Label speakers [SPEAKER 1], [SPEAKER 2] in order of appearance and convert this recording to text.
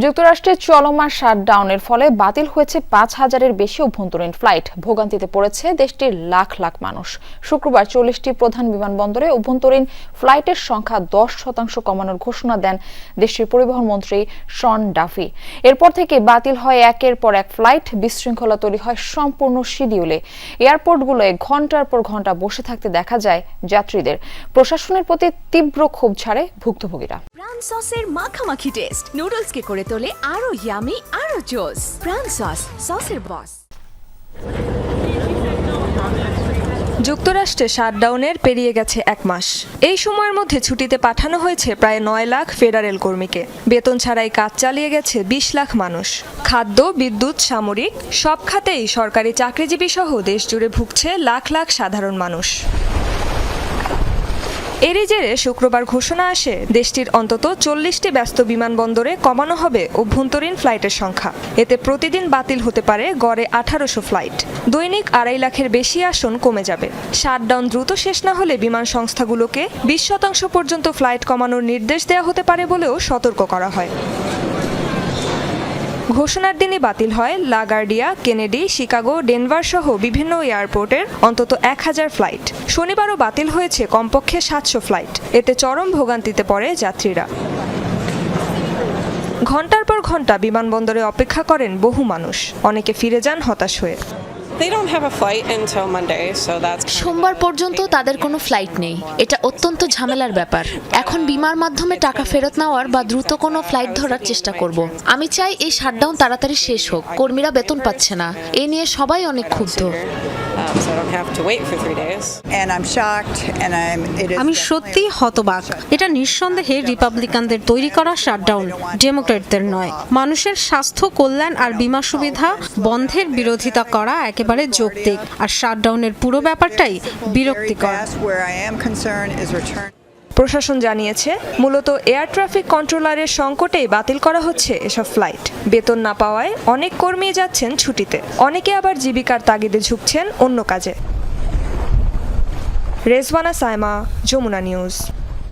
[SPEAKER 1] যুক্তরাষ্ট্রে চলমান শাটডাউনের ফলে বাতিল হয়েছে পাঁচ হাজারের বেশি অভ্যন্তরীণ ফ্লাইট। ভোগান্তিতে পড়েছে দেশটির লাখ লাখ মানুষ। শুক্রবার চল্লিশটি প্রধান বিমানবন্দরে অভ্যন্তরীণ ফ্লাইটের সংখ্যা দশ শতাংশ কমানোর ঘোষণা দেন দেশটির পরিবহন মন্ত্রী শন ডাফি। এরপর থেকে বাতিল হয় একের পর এক ফ্লাইট, বিশৃঙ্খলা তৈরি হয় সম্পূর্ণ শিডিউলে। এয়ারপোর্টগুলোয় ঘণ্টার পর ঘণ্টা বসে থাকতে দেখা যায় যাত্রীদের। প্রশাসনের প্রতি তীব্র ক্ষোভ ছাড়ে ভুক্তভোগীরা।
[SPEAKER 2] সসের মাখামাখি টেস্ট নুডলসকে করে তোলে আরও ইয়ামি আরও জোস প্রাণ সস সসের বস
[SPEAKER 3] যুক্তরাষ্ট্রে শাটডাউনের পেরিয়ে গেছে এক মাস। এই সময়ের মধ্যে ছুটিতে পাঠানো হয়েছে প্রায় নয় লাখ ফেডারেল কর্মীকে। বেতন ছাড়াই কাজ চালিয়ে গেছে বিশ লাখ মানুষ। খাদ্য, বিদ্যুৎ, সামরিক, সব খাতেই সরকারি চাকরিজীবী সহ দেশ জুড়ে ভুগছে লাখ লাখ সাধারণ মানুষ। এরই জেরে শুক্রবার ঘোষণা আসে, দেশটির অন্তত চল্লিশটি ব্যস্ত বিমানবন্দরে কমানো হবে অভ্যন্তরীণ ফ্লাইটের সংখ্যা। এতে প্রতিদিন বাতিল হতে পারে গড়ে আঠারোশো ফ্লাইট। দৈনিক আড়াই লাখের বেশি আসন কমে যাবে। শাটডাউন দ্রুত শেষ না হলে বিমান সংস্থাগুলোকে বিশ শতাংশ পর্যন্ত ফ্লাইট কমানোর নির্দেশ দেওয়া হতে পারে বলেও সতর্ক করা হয়। ঘোষণার দিনই বাতিল হয় লাগার্ডিয়া, কেনেডি, শিকাগো, ডেনভার সহ বিভিন্ন এয়ারপোর্টের অন্তত এক হাজার ফ্লাইট। শনিবারও বাতিল হয়েছে কমপক্ষে সাতশো ফ্লাইট। এতে চরম ভোগান্তিতে পড়ে যাত্রীরা। ঘণ্টার পর ঘণ্টা বিমানবন্দরে অপেক্ষা করেন বহু মানুষ। অনেকে ফিরে যান হতাশ হয়ে।
[SPEAKER 4] They don't have a flight until Monday, so that's kind of
[SPEAKER 5] সোমবার পর্যন্ত তাদের কোনো ফ্লাইট নেই। এটা অত্যন্ত ঝামেলার ব্যাপার। এখন বিমার মাধ্যমে টাকা ফেরত নেওয়ার বা দ্রুত কোনো ফ্লাইট ধরার চেষ্টা করব। আমি চাই এই শাটডাউন তাড়াতাড়ি শেষ হোক। কর্মীরা বেতন পাচ্ছে না। এ নিয়ে সবাই অনেক ক্ষুব্ধ।
[SPEAKER 4] Um, so I don't have to wait for three days.
[SPEAKER 6] and I'm shocked and I'm it is
[SPEAKER 7] আমি সত্যি হতবাক। এটা নিঃসন্দেহে রিপাবলিকানদের তৈরি করা শাটডাউন ডেমোক্রেটদের নয়। মানুষের স্বাস্থ্য কল্যাণ আর বিমা সুবিধা বন্ধের বিরোধিতা করা একেবারে যৌক্তিক। আর শাটডাউনের পুরো ব্যাপারটাই বিরক্তিকর.
[SPEAKER 3] প্রশাসন জানিয়েছে, মূলত এয়ার ট্রাফিক কন্ট্রোলারের সংকটেই বাতিল করা হচ্ছে এসব ফ্লাইট। বেতন না পাওয়ায় অনেক কর্মী যাচ্ছেন ছুটিতে। অনেকে আবার জীবিকার তাগিদে ঝুঁকছেন অন্য কাজে। রেজওয়ানা সাইমা যমুনা নিউজ।